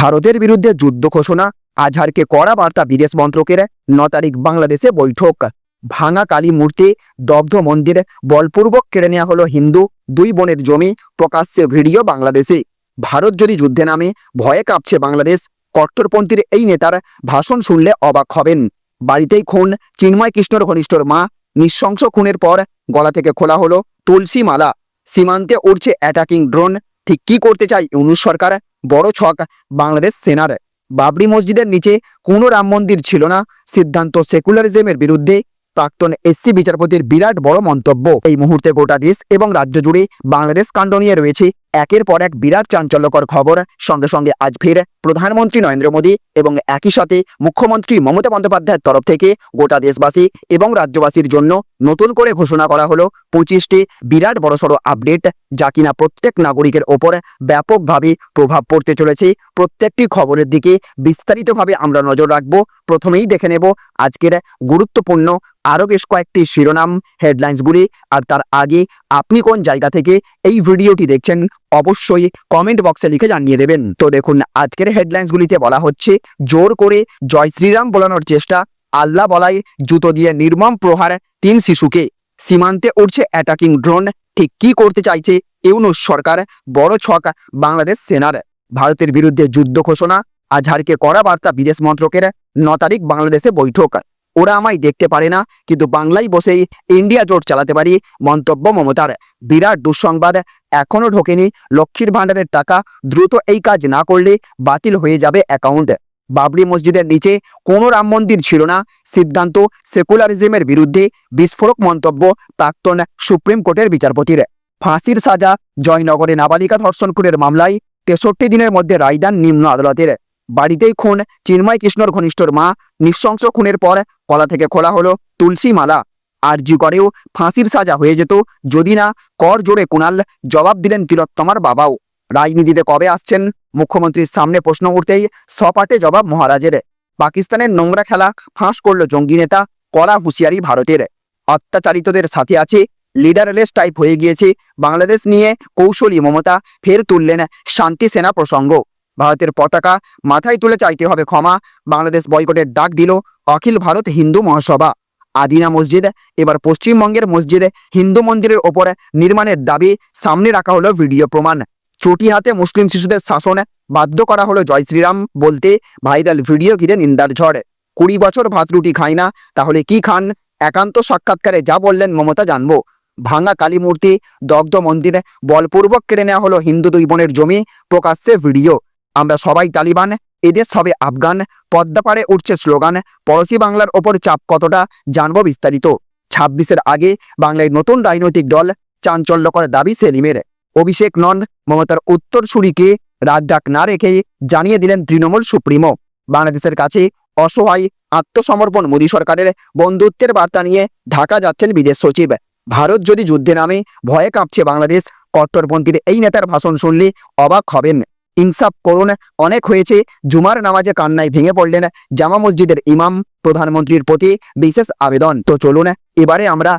ভারতের বিরুদ্ধে যুদ্ধ ঘোষণা, আজহারকে কড়া বার্তা বিদেশ মন্ত্রকের, ন তারিখ বাংলাদেশে বৈঠক। ভাঙা কালী মূর্তি, দগ্ধ মন্দির, বলপূর্বক কেড়ে নেওয়া হলো হিন্দু, দুই বোনের জমি, প্রকাশ্যে ভিডিও বাংলাদেশে। ভারত যদি যুদ্ধে নামে, ভয়ে কাঁপছে বাংলাদেশ। কট্টরপন্থীর এই নেতার ভাষণ শুনলে অবাক হবেন। বাড়িতেই খুন, চিন্ময় কৃষ্ণর ঘনিষ্ঠর মা। নৃশংস খুনের পর গলা থেকে খোলা হলো তুলসী মালা সীমান্তে উড়ছে অ্যাটাকিং ড্রোন ঠিক কি করতে চাই ইউনুস সরকার? বড় ছক বাংলাদেশ সেনার। বাবরি মসজিদের নিচে কোনো রাম মন্দির ছিল না। সিদ্ধান্ত সেকুলারিজমের বিরুদ্ধে প্রাক্তন এসসি বিচারপতির বিরাট বড় মন্তব্য। এই মুহূর্তে গোটা দেশ এবং রাজ্য জুড়ে বাংলাদেশ কাণ্ড নিয়ে রয়েছে একের পর এক বিরাট চাঞ্চল্যকর খবর। সঙ্গে সঙ্গে আজ ফের প্রধানমন্ত্রী নরেন্দ্র মোদী এবং একই সাথে মুখ্যমন্ত্রী মমতা বন্দ্যোপাধ্যায়ের তরফ থেকে গোটা দেশবাসী এবং রাজ্যবাসীর জন্য নতুন করে ঘোষণা করা হলো পঁচিশটি বিরাট বড়সড় আপডেট, যা কিনা প্রত্যেক নাগরিকের ওপর ব্যাপকভাবে প্রভাব পড়তে চলেছে। প্রত্যেকটি খবরের দিকে বিস্তারিতভাবে আমরা নজর রাখব। প্রথমেই দেখে নেব আজকের গুরুত্বপূর্ণ আরও বেশ কয়েকটি শিরোনাম হেডলাইন্সগুলি আর তার আগে আপনি কোন জায়গা থেকে এই ভিডিওটি দেখছেন অবশ্যই কমেন্ট বক্সে লিখে জানিয়ে দেবেন। তো দেখুন, আজকের হেডলাইন্সগুলিতে বলা হচ্ছে, জোর করে জয় শ্রীরাম বলানোর চেষ্টা আল্লাহ বলাই জুতো দিয়ে নির্মম প্রহার তিন শিশুকে। সীমান্তে উঠছে অ্যাটাকিং ড্রোন ঠিক কি করতে চাইছে ইউনুস সরকার, বড় ছক বাংলাদেশ সেনার। ভারতের বিরুদ্ধে যুদ্ধ ঘোষণা, আজহারকে করা বার্তা বিদেশ মন্ত্রকের, ন তারিখ বাংলাদেশে বৈঠক। ওরা আমায় দেখতে পারে না, কিন্তু বাংলায় বসেই ইন্ডিয়া জোট চালাতে পারি, মন্তব্য মমতার। বিরাট দুঃসংবাদ, এখনও ঢোকেনি, লক্ষ্মীর ভাণ্ডারের টাকা, দ্রুত এই কাজ না করলে বাতিল হয়ে যাবে অ্যাকাউন্ট বাবরি মসজিদের নিচে কোনো রাম মন্দির ছিল না, সিদ্ধান্ত সেকুলারিজমের বিরুদ্ধে, বিস্ফোরক মন্তব্য প্রাক্তন সুপ্রিম কোর্টের বিচারপতির। ফাঁসির সাজা, জয়নগরে নাবালিকা ধর্ষণ খুনের মামলায় তেষট্টি দিনের মধ্যে রায়দান নিম্ন আদালতের। বাড়িতেই খুন, চিন্ময় কৃষ্ণর ঘনিষ্ঠর মা, নৃশংস খুনের পর কলা থেকে খোলা হলো তুলসী মালা আর জি করেও ফাঁসির সাজা হয়ে যেত, যদি না কর জোরে কুণাল জবাব দিলেন তিলোত্তমার বাবাও। রাজনীতিতে কবে আসছেন? মুখ্যমন্ত্রীর সামনে প্রশ্ন উঠতেই সপাটে জবাব মহারাজের। পাকিস্তানের নোংরা খেলা ফাঁস করল জঙ্গি নেতা, কড়া হুঁশিয়ারি ভারতের। অত্যাচারিতদের সাথে আছে, লিডারলেস টাইপ হয়ে গিয়েছে, বাংলাদেশ নিয়ে কৌশলী মমতা ফের তুললেন শান্তি সেনা প্রসঙ্গ। ভারতের পতাকা মাথায় তুলে চাইতে হবে ক্ষমা। বাংলাদেশ বয়কটের ডাক দিল, অখিল ভারত হিন্দু মহাসভা। আদিনা মসজিদ, এবার পশ্চিমবঙ্গের মসজিদে হিন্দু মন্দিরের ওপর নির্মাণের দাবি সামনে রাখা হলো ভিডিও প্রমাণ। চটি হাতে মুসলিম শিশুদের শাসন বাধ্য করা হলো জয় শ্রীরাম বলতে ভাইরাল ভিডিও ঘিরে নিন্দার ঝড়। কুড়ি বছর ভাত রুটি খায় না, তাহলে কি খান? একান্ত সাক্ষাৎকারে যা বললেন মমতা জানব। ভাঙা কালী মূর্তি, দগ্ধ মন্দিরে বলপূর্বক কেড়ে নেওয়া হলো হিন্দু দুই বোনের জমি, প্রকাশ্যে ভিডিও। আমরা সবাই তালিবান এদেশ হবে আফগান পদ্মাপাড়ে উঠছে স্লোগান, পড়শি বাংলার ওপর চাপ কতটা জানব বিস্তারিত। ছাব্বিশের আগে বাংলায় নতুন রাজনৈতিক দল চাঞ্চল্যকর দাবি সেলিমের। অভিষেক নন, মমতার উত্তরসূরিকে রাজডাক না রেখেই জানিয়ে দিলেন তৃণমূল সুপ্রিমো। বাংলাদেশের কাছে অসহায় আত্মসমর্পণ মোদী সরকারের বন্ধুত্বের বার্তা নিয়ে ঢাকা যাচ্ছেন বিদেশ সচিব। ভারত যদি যুদ্ধে নামে ভয়ে কাঁপছে বাংলাদেশ, কট্টরপন্থীর এই নেতার ভাষণ শুনলে অবাক হবেন। ইনসাফ করুন। অনেক হয়েছে। জুমার নামাজে কান্নায় ভেঙে পড়লেন জামা মসজিদের ইমাম প্রধানমন্ত্রীর প্রতি বিশেষ আবেদন। তো চলুন, এবারে আমরা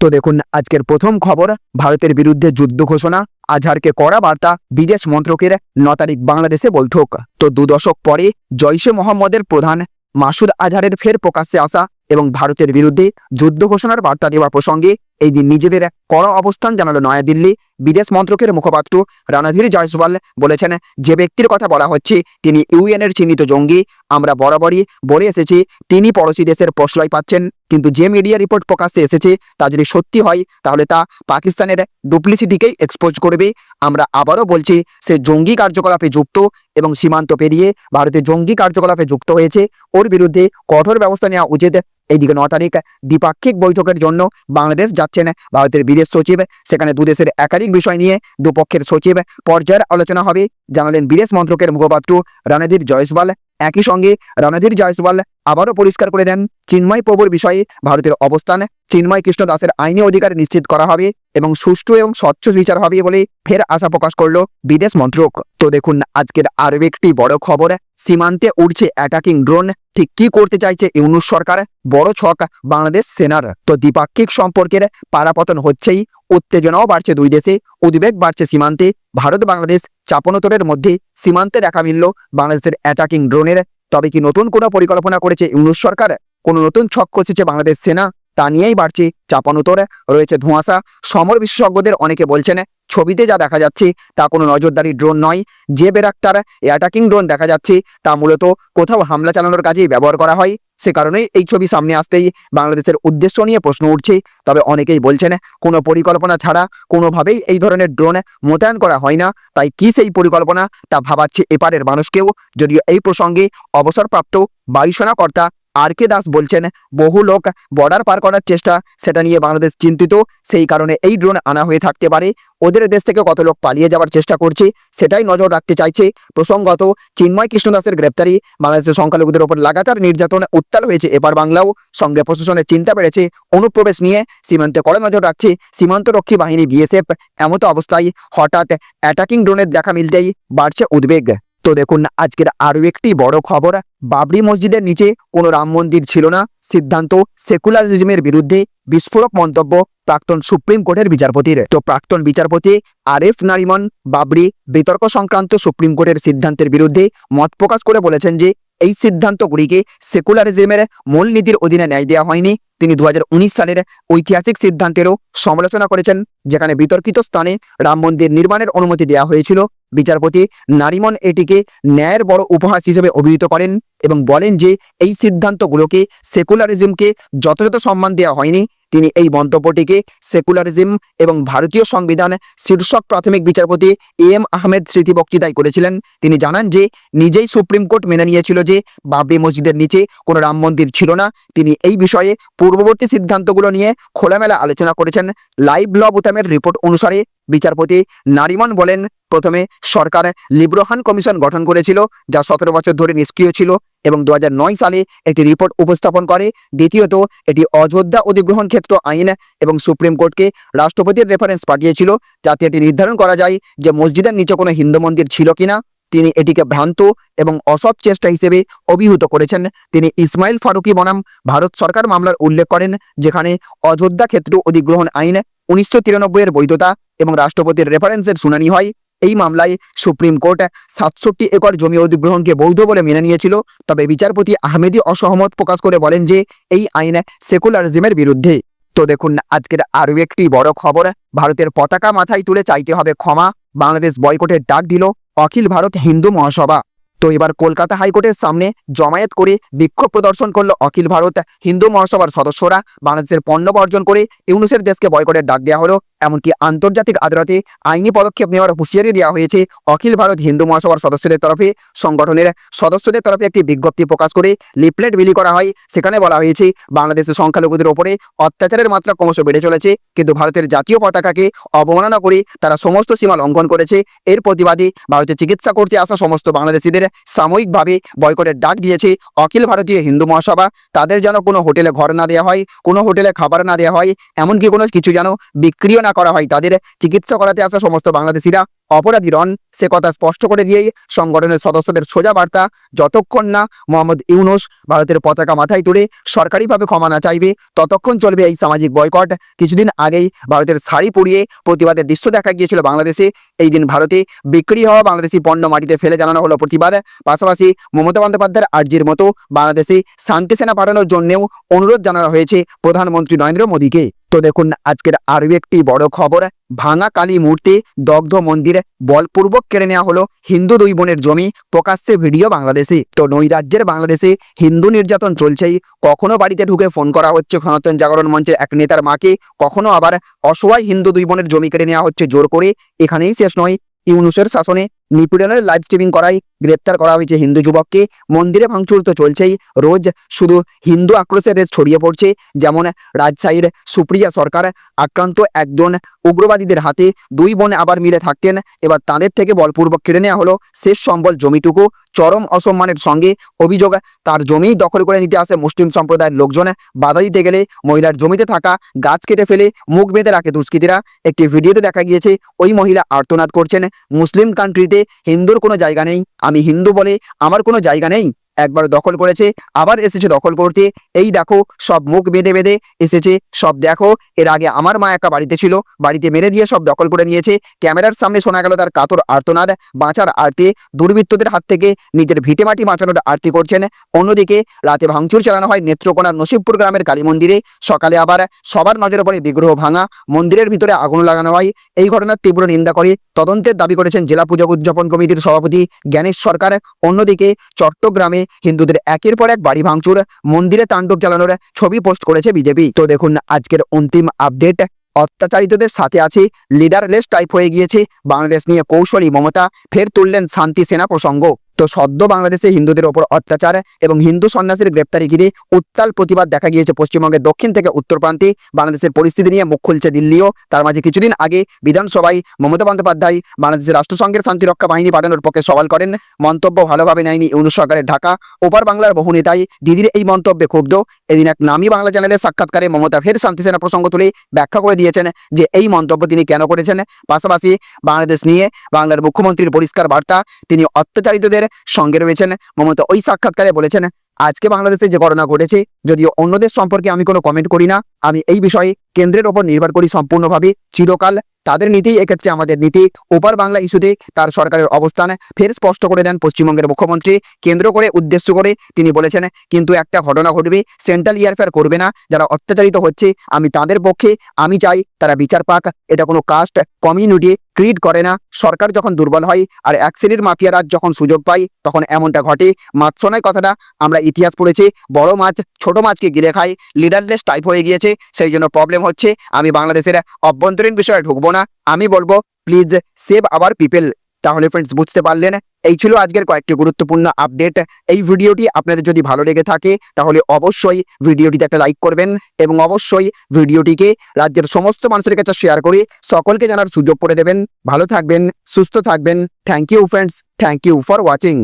তো দেখুন, আজকের প্রথম খবর, ভারতের বিরুদ্ধে যুদ্ধ ঘোষণা, আজহারকে কড়া বার্তা, বিদেশ মন্ত্রকের ন তারিখ বাংলাদেশে বৈঠক। তো দু দশক পরে, জৈশে মোহাম্মদের প্রধান মাসুদ আজহারের ফের প্রকাশ্যে আসা এবং ভারতের বিরুদ্ধে যুদ্ধ ঘোষণার বার্তা দেওয়া প্রসঙ্গে এই দিন নিজেদের কড়া অবস্থান জানালো নয়াদিল্লি। বিদেশ মন্ত্রকের মুখপাত্র রণধীর জয়সওয়াল বলেছেন, যে ব্যক্তির কথা বলা হচ্ছে, তিনি ইউএনের চিহ্নিত জঙ্গি। আমরা বরাবরই বলে এসেছি, তিনি পড়োশি দেশের প্রশ্রয় পাচ্ছেন। কিন্তু যে মিডিয়া রিপোর্ট প্রকাশ্যে এসেছে, তা যদি সত্যি হয়, তাহলে তা পাকিস্তানের ডুপ্লিসিটিকেই এক্সপোজ করবে। আমরা আবারও বলছি, সে জঙ্গি কার্যকলাপে যুক্ত এবং সীমান্ত পেরিয়ে ভারতে জঙ্গি কার্যকলাপে যুক্ত হয়েছে। ওর বিরুদ্ধে কঠোর ব্যবস্থা নেওয়া উচিত। এইদিকে ন তারিখ দ্বিপাক্ষিক বৈঠকের জন্য বাংলাদেশ যাচ্ছেন ভারতের বিদেশ সচিব, সেখানে দুদেশের একাধিক বিষয় নিয়ে দুপক্ষের সচিব পর্যায়ের আলোচনা হবে। জানালেন বিদেশ মন্ত্রকের মুখপাত্র রণধীর জয়সওয়াল। একই সঙ্গে রণধীর জয়সওয়াল আবারও পরিষ্কার করে দেন চিন্ময় প্রভুর বিষয়ে ভারতের অবস্থান। চিন্ময় কৃষ্ণ দাসের আইনি অধিকার নিশ্চিত করা হবে এবং সুষ্ঠু এবং স্বচ্ছ বিচার হবে বলে ফের আশা প্রকাশ করল বিদেশ মন্ত্রক। তো দেখুন, আজকের আরও একটি বড় খবর, সীমান্তে উঠছে অ্যাটাকিং ড্রোন ঠিক কি করতে চাইছে ইউনুস সরকার? বড় ছক বাংলাদেশ সেনার। তো দ্বিপাক্ষিক সম্পর্কের পারাপতন হচ্ছেই, উত্তেজনাও বাড়ছে দুই দেশে, উদ্বেগ বাড়ছে সীমান্তে। ভারত বাংলাদেশ চাপনোতরের মধ্যে সীমান্তে দেখা মিলল বাংলাদেশের অ্যাটাকিং ড্রোনের তবে কি নতুন কোনো পরিকল্পনা করেছে ইউনুস সরকার? কোনো নতুন ছক কষেছে বাংলাদেশ সেনা? তা নিয়েই বাড়ছে চাপানোতর রয়েছে ধোঁয়াশা। সমর বিশেষজ্ঞদের অনেকে বলছেন, ছবিতে যা দেখা যাচ্ছে, তা কোনো নজরদারি ড্রোন নয়। যে বেরাক্তার অ্যাটাকিং ড্রোন দেখা যাচ্ছে, তা মূলত কোথাও হামলা চালানোর কাজেই ব্যবহার করা হয়। সে কারণেই এই ছবি সামনে আসতেই বাংলাদেশের উদ্দেশ্য নিয়ে প্রশ্ন উঠছে। তবে অনেকেই বলছেন, কোনো পরিকল্পনা ছাড়া কোনোভাবেই এই ধরনের ড্রোন মোতায়েন করা হয় না। তাই কি সেই পরিকল্পনা, তা ভাবাচ্ছে এপারের মানুষকেও। যদিও এই প্রসঙ্গে অবসরপ্রাপ্ত বায়ুসেনা কর্তা আর কে দাস বলছেন, বহু লোক বর্ডার পার করার চেষ্টা সেটা নিয়ে বাংলাদেশ চিন্তিত। সেই কারণে এই ড্রোন আনা হয়ে থাকতে পারে। ওদের দেশ থেকে কত লোক পালিয়ে যাওয়ার চেষ্টা করছে, সেটাই নজর রাখতে চাইছে। প্রসঙ্গত, চিন্ময় কৃষ্ণ দাসের গ্রেপ্তারি বাংলাদেশের সংখ্যালঘুদের ওপর লাগাতার নির্যাতন উত্তাল হয়েছে এপার বাংলাও। সঙ্গে প্রশাসনের চিন্তা বেড়েছে, অনুপ্রবেশ নিয়ে সীমান্তে কড়া নজর রাখছে সীমান্তরক্ষী বাহিনী, বিএসএফ। এমতো অবস্থায় হঠাৎ অ্যাটাকিং ড্রোনের দেখা মিলতেই বাড়ছে উদ্বেগ। তো দেখুন আজকের আরও একটি বড় খবর। বাবরি মসজিদের নিচে কোনো রাম মন্দির ছিল না। সিদ্ধান্ত সেকুলারিজমের বিরুদ্ধে বিস্ফোরক মন্তব্য প্রাক্তন সুপ্রিম কোর্টের বিচারপতির। তো প্রাক্তন বিচারপতি আরেফ নারিমন বাবরি বিতর্ক সংক্রান্ত সুপ্রিম কোর্টের সিদ্ধান্তের বিরুদ্ধে মত প্রকাশ করে বলেছেন যে, এই সিদ্ধান্তগুলিকে সেকুলারিজমের মূল নীতির অধীনে ন্যায় দেওয়া হয়নি। তিনি দু হাজার উনিশ সালের ঐতিহাসিক সিদ্ধান্তেরও সমালোচনা করেছেন, যেখানে বিতর্কিত স্থানে রাম মন্দির নির্মাণের অনুমতি দেওয়া হয়েছিল। বিচারপতি নারিমন এটিকে ন্যায়ের বড় উপহাস হিসেবে অভিহিত করেন এবং বলেন যে, এই সিদ্ধান্তগুলোকে সেকুলারিজমকে যথাযথ সম্মান দেওয়া হয়নি। তিনি এই মন্তব্যটিকে সেকুলারিজম এবং ভারতীয় সংবিধান শীর্ষক প্রাথমিক বিচারপতি এ এম আহমেদ স্মৃতি বক্তৃতায় করেছিলেন। তিনি জানান যে, নিজেই সুপ্রিম কোর্ট মেনে নিয়েছিল যে, বাবরি মসজিদের নিচে কোনো রাম মন্দির ছিল না। তিনি এই বিষয়ে পূর্ববর্তী সিদ্ধান্তগুলো নিয়ে খোলামেলা আলোচনা করেছেন লাইভ ল বুতামের রিপোর্ট অনুসারে বিচারপতি নারিমন বলেন, প্রথমে সরকার লিব্রোহান কমিশন গঠন করেছিল, যা সতেরো বছর ধরে নিষ্ক্রিয় ছিল এবং দু হাজার নয় সালে একটি রিপোর্ট উপস্থাপন করে। দ্বিতীয়ত, এটি অযোধ্যা অধিগ্রহণ ক্ষেত্র আইন এবং সুপ্রিম কোর্টকে রাষ্ট্রপতির রেফারেন্স পাঠিয়েছিল, যাতে এটি নির্ধারণ করা যায় যে মসজিদের নিচে কোনো হিন্দু মন্দির ছিল কিনা। তিনি এটিকে ভ্রান্ত এবং অসৎ চেষ্টা হিসেবে অভিহিত করেছেন। তিনি ইসমাইল ফারুকি বনাম ভারত সরকার মামলার উল্লেখ করেন, যেখানে অযোধ্যা ক্ষেত্র অধিগ্রহণ আইন উনিশশো এর বৈধতা এবং রাষ্ট্রপতির রেফারেন্সের শুনানি হয়। এই মামলায় সুপ্রিম কোর্ট সাতষট্টি একর জমি অধিগ্রহণকে বৈধ বলে মেনে নিয়েছিল। তবে বিচারপতি আহমেদি অসহমত প্রকাশ করে বলেন যে, এই আইন সেকুলারিজমের বিরুদ্ধে। তো দেখুন, আজকের আরও একটি বড় খবর। ভারতের পতাকা মাথায় তুলে চাইতে হবে ক্ষমা। বাংলাদেশ বয়কটের ডাক দিল। অখিল ভারত হিন্দু মহাসভা। তো এবার কলকাতা হাইকোর্টের সামনে জমায়েত করে বিক্ষোভ প্রদর্শন করল অখিল ভারত হিন্দু মহাসভার সদস্যরা। বাংলাদেশের পণ্য বর্জন করে ইউনুসের দেশকে বয়কটের ডাক দেওয়া হলো। এমনকি আন্তর্জাতিক আদালতে আইনি পদক্ষেপ নেওয়ার হুঁশিয়ারি দেওয়া হয়েছে অখিল ভারত হিন্দু মহাসভার সদস্যদের তরফে। সংগঠনের সদস্যদের তরফে একটি বিজ্ঞপ্তি প্রকাশ করে লিফলেট বিলি করা হয়। সেখানে বলা হয়েছে, বাংলাদেশের সংখ্যালঘুদের ওপরে অত্যাচারের মাত্রা ক্রমশ বেড়ে চলেছে, কিন্তু ভারতের জাতীয় পতাকাকে অবমাননা করে তারা সমস্ত সীমা লঙ্ঘন করেছে। এর প্রতিবাদে ভারতে চিকিৎসা করতে আসা সমস্ত বাংলাদেশিদের সাময়িকভাবে বয়কটের ডাক দিয়েছে অখিল ভারতীয় হিন্দু মহাসভা। তাদের যেন কোনো হোটেলে ঘর না দেওয়া হয়, কোনো হোটেলে খাবার না দেওয়া হয়, এমনকি কোনো কিছু যেন বিক্রিও না করা হয়। তাদের চিকিৎসা করাতে আসা সমস্ত বাংলাদেশিরা অপরাধী রন। সে কথা স্পষ্ট করে দিয়েই সংগঠনের সদস্যদের সোজা বার্তা, যতক্ষণ না মোহাম্মদ ইউনুস ভারতের পতাকা মাথায় তুলে সরকারিভাবে ক্ষমা না চাইবে, ততক্ষণ চলবে এই সামাজিক বয়কট। কিছুদিন আগেই ভারতের শাড়ি পরিয়ে প্রতিবাদের দৃশ্য দেখা গিয়েছিল বাংলাদেশে। এই দিন ভারতে বিক্রি হওয়া বাংলাদেশি পণ্য মাটিতে ফেলে জানানো হলো প্রতিবাদ। পাশাপাশি মমতা বন্দ্যোপাধ্যায়ের আর্জির মতো বাংলাদেশে শান্তি সেনা পাঠানোর জন্যেও অনুরোধ জানানো হয়েছে প্রধানমন্ত্রী নরেন্দ্র মোদীকে। তো দেখুন, আজকের আরও একটি বড় খবর। ভাঙা কালী মূর্তি দগ্ধ মন্দিরে বলপূর্বক কেড়ে নেওয়া হলো হিন্দু দুই বোনের জমি। প্রকাশ্যে ভিডিও বাংলাদেশে। তো নৈরাজ্যের বাংলাদেশে হিন্দু নির্যাতন চলছেই। কখনো বাড়িতে ঢুকে ফোন করা হচ্ছে সনাতন জাগরণ মঞ্চের এক নেতার মাকে। কখনো আবার অসহায় হিন্দু দুই বোনের জমি কেড়ে নেওয়া হচ্ছে জোর করে। এখানেই শেষ নয়। ইউনুসের শাসনে নিপীড়নের লাইভ স্ট্রিমিং করায় গ্রেপ্তার করা হয়েছে হিন্দু যুবককে। মন্দিরে ভাঙচুর তো চলছেই। রোজ শুধু হিন্দু আক্রোশের ছড়িয়ে পড়ছে। যেমন রাজশাহীর সুপ্রিয়া সরকার আক্রান্ত একজন উগ্রবাদীদের হাতে দুই বোন আবার মিলে থাকতেন। এবার তাদের থেকে বলপূর্বক কেড়ে নেওয়া হলো শেষ সম্বল জমিটুকু। চরম অসম্মানের সঙ্গে অভিযোগ, তার জমি দখল করে নিতে আসে মুসলিম সম্প্রদায়ের লোকজন। বাধা দিতে গেলে মহিলার জমিতে থাকা গাছ কেটে ফেলে মুখ বেঁধে রাখে দুষ্কৃতীরা। একটি ভিডিওতে দেখা গিয়েছে, ওই মহিলা আর্তনাদ করছেন। মুসলিম কান্ট্রিতে হিন্দুর কোনো জায়গা নেই। আমি হিন্দু বলে আমার কোনো জায়গা নেই। একবার দখল করেছে, আবার এসেছে দখল করতে। এই দেখো, সব মুখ বেঁধে বেঁধে এসেছে, সব দেখো, এর আগে আমার মা একা বাড়িতে ছিল, বাড়িতে মেরে দিয়ে সব দখল করে নিয়েছে। ক্যামেরার সামনে শোনা গেল তার কাতর আর্তনাদ, বাঁচার আরতি। দুর্বৃত্তদের হাত থেকে নিজের ভিটেমাটি বাঁচানোর আরতি করছেন। অন্যদিকে রাতে ভাঙচুর চালানো হয় নেত্রকোনার নসিবপুর গ্রামের কালী মন্দিরে। সকালে আবার সবার নজরে পড়ে বিগ্রহ ভাঙা। মন্দিরের ভিতরে আগুন লাগানো হয়। এই ঘটনার তীব্র নিন্দা করে তদন্তের দাবি করেছেন জেলা পুজো উদযাপন কমিটির সভাপতি জ্ঞানেশ সরকার। অন্যদিকে চট্টগ্রামে হিন্দুদের একের পর এক বাড়ি ভাঙচুর, মন্দিরে তাণ্ডব চালানোর ছবি পোস্ট করেছে বিজেপি। তো দেখুন, আজকের অন্তিম আপডেট অত্যাচারিতদের সাথে আছে লিডারলেস টাইপ হয়ে গিয়েছে, বাংলাদেশ নিয়ে কৌশলী মমতা, ফের তুললেন শান্তি সেনা প্রসঙ্গ। তো সদ্য বাংলাদেশে হিন্দুদের ওপর অত্যাচার এবং হিন্দু সন্ন্যাসীর গ্রেপ্তারি ঘিরে উত্তাল প্রতিবাদ দেখা গিয়েছে পশ্চিমবঙ্গের দক্ষিণ থেকে উত্তর প্রান্তে বাংলাদেশের পরিস্থিতি নিয়ে মুখ খুলছে দিল্লিও। তার মাঝে কিছুদিন আগে বিধানসভায় মমতা বন্দ্যোপাধ্যায় বাংলাদেশের রাষ্ট্রসংঘের শান্তিরক্ষা বাহিনী পাঠানোর পক্ষে সওয়াল করেন। মন্তব্য ভালোভাবে নেয়নি ইউনুস সরকারের ঢাকা। ওপার বাংলার বহু নেতাই দিদির এই মন্তব্যে ক্ষুব্ধ। এদিন এক নামী বাংলা চ্যানেলের সাক্ষাৎকারে মমতা ফের শান্তিসেনা প্রসঙ্গ তুলে ব্যাখ্যা করে দিয়েছেন যে এই মন্তব্য তিনি কেন করেছেন। পাশাপাশি বাংলাদেশ নিয়ে বাংলার মুখ্যমন্ত্রীর পরিষ্কার বার্তা, তিনি অত্যাচারিতদের সঙ্গে রয়েছেন মমতা। ওই সাক্ষাৎকারে বলেছেন, আজকে বাংলাদেশে যে ঘটনা ঘটেছে, যদিও অন্যদের সম্পর্কে আমি কোনো কমেন্ট করি না, আমি এই বিষয়ে কেন্দ্রের ওপর নির্ভর করি সম্পূর্ণভাবে চিরকাল। তাদের নীতিই এক্ষেত্রে আমাদের নীতি। ওপার বাংলা ইস্যুতে তার সরকারের অবস্থান। ফের স্পষ্ট করে দেন পশ্চিমবঙ্গের মুখ্যমন্ত্রী। কেন্দ্র করে, উদ্দেশ্য করে তিনি বলেছেন, কিন্তু একটা ঘটনা ঘটবে, সেন্ট্রাল ইয়ারফেয়ার করবে না। যারা অত্যাচারিত হচ্ছে, আমি তাদের পক্ষে, আমি চাই তারা বিচার পাক। এটা কোনো কাস্ট কমিউনিটি ক্রিয়েট করে না। সরকার যখন দুর্বল হয়, আর এক শ্রেণির মাফিয়ারা যখন সুযোগ পায়, তখন এমনটা ঘটে। মাৎসনায় কথাটা, আমরা ইতিহাস পড়েছি, বড় মাছ, ছোট মাছকে গিলে খায়। লিডারলেস টাইপ হয়ে গিয়েছে, সেই জন্য প্রবলেম হচ্ছে, আমি বাংলাদেশের অভ্যন্তরীণ বিষয়ে ঢুকবো না। আমি বলব প্লিজ সেভ আওয়ার পিপল তাহলে ফ্রেন্ডস বুঝতে পারলেন? এই ছিল আজকের কয়েকটি গুরুত্বপূর্ণ আপডেট এই ভিডিওটি আপনাদের যদি ভালো লেগে থাকে, তাহলে অবশ্যই ভিডিওটিতে একটা লাইক করবেন এবং অবশ্যই ভিডিওটিকে রাজ্যের সমস্ত মানুষের কাছে শেয়ার করে সকলকে জানার সুযোগ করে দেবেন। ভালো থাকবেন, সুস্থ থাকবেন। Thank you friends thank you for watching